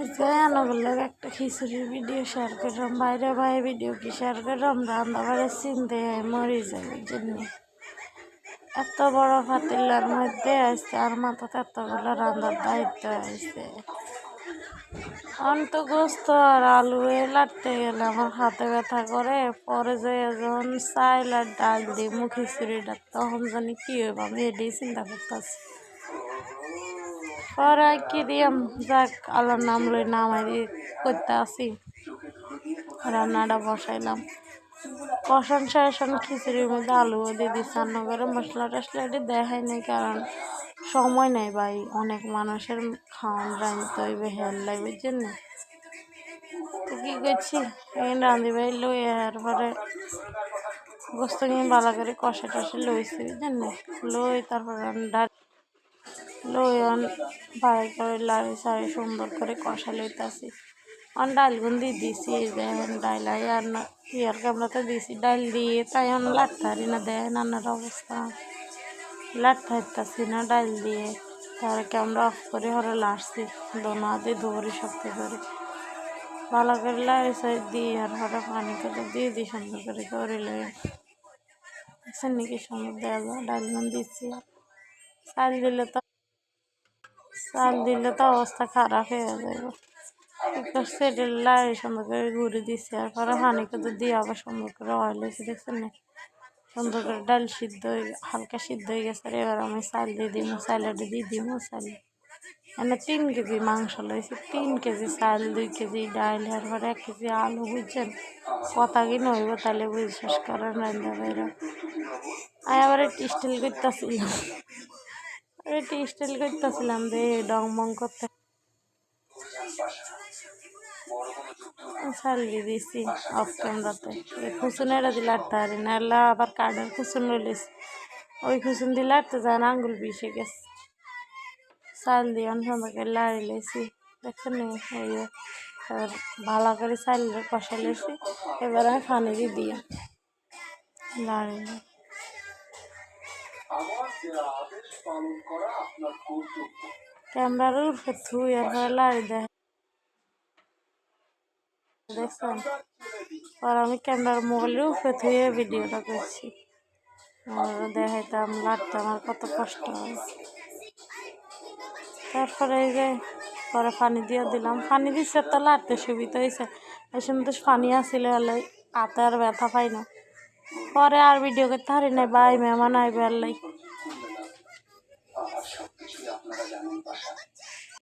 আজকে আনাগুলোর একটা খিচুড়ির ভিডিও শেয়ার করলাম। বাইরে বাইরে ভিডিও কি শেয়ার করলাম? রান্না বাড়ির চিনতে মরে যাবে জন্য এত বড় ফাতিলার মধ্যে আসছে আর মাথাতে এতগুলো রান্নার দায়িত্ব আসছে অন্ত গোস্ত আর আলু লাটতে গেলে আমার হাতে ব্যথা করে। পরে যে যখন চাইল আর ডাল দিই মুখে খিচুড়িটা, তখন জানি কি হইব, আমি এটাই চিন্তা করতেছি। পরে কি দিয়াম? যাক, আল্লাহর নাম লই দিয়ে করতে আসি রান্নাটা বসাইলাম। কষান শেষন খিচুড়ির মধ্যে আলুও দিয়ে দিচ্ছি রান্না করে মশলা টশলা এটি দেখাই নাই, কারণ সময় নেই ভাই। অনেক মানুষের খাওয়ান রাঁধতে হইবে হেল লাগবে জন্য। কী করছি? এখানে রাঁধি ভাই লই এরপরে গোস্ত নিয়ে ভালো করে কষা টষে লইছি, বুঝলেন? লই তারপর ডাল লই অন ভাই করে লাড়ি সাড়ি সুন্দর করে কষা লইতাছি। অন ডাল গুন্দি দিছি দেখেন ডাল আর ইয়ার কামড়াতে দিছি? ডাল দিয়ে তাই অন লাটতারি না দেখেন রান্নার অবস্থা। লাটতাইতাছি না ডাল দিয়ে। তার ক্যামেরা অফ করে হরে লাড়ছি দোনো হাতে ধরি শক্ত করে। ভালো করে লাড়ি সাইড দিয়ে আর হরে পানি করে দিয়ে দিই সুন্দর করে করে লই দেখছেন নাকি সুন্দর দেওয়া ডাল গুন দিচ্ছি চাল দিলে তো চাল দিলে তো অবস্থা খারাপ হয়ে যাবে। সেটা লাই সুন্দর করে ঘুরে দিচ্ছে আর পরে হানি করে দিয়ে আবার সুন্দর করে অয়েল এসে দেখছেন না? সুন্দর করে ডাল সিদ্ধ হয়ে হালকা সিদ্ধ হয়ে গেছে, আর এবার আমি চাল দিয়ে দিই স্যালাডে দিয়ে দিই চাল। এনে তিন কেজি মাংস লইছি, তিন কেজি চাল, দুই কেজি ডাল আর পরে এক কেজি আলু, বুঝছেন? কথা কি নইব তাহলে বিশ্বাস করেন রান্না বাইরে আমি আবার একটু স্টিল করতেছিলাম। একটু স্টিল করতেছিলাম রে ডং মং করতে। চালিয়ে দিয়েছি অফ ক্যামেরাতে এই খুচুন এটা দিলে আটতে পারি না আবার ওই আটতে যায় না গেছে। দিয়ে অনেক লাড়ি এই ভালো করে চাল কষা লেছি। এবার আমি পানি দিয়ে লাড়ি। ক্যামেরার উপরে থুই আর লাড়ি দেয় দেখছেন আর আমি ক্যামেরার মোবাইলের উপরে থুয়ে ভিডিওটা করছি। আর দেখাইতাম লাড়তে আমার কত কষ্ট হয় তারপরে এই যে, পরে পানি দিয়ে দিলাম। পানি দিচ্ছে তো লাড়তে সুবিধা হয়েছে। এই সময় পানি আসলে হলে হাতে আর ব্যথা পাই না। পরে আর ভিডিও করতে হারি নাই বাই মেহমান আইবে আল্লাই জানেন তাহা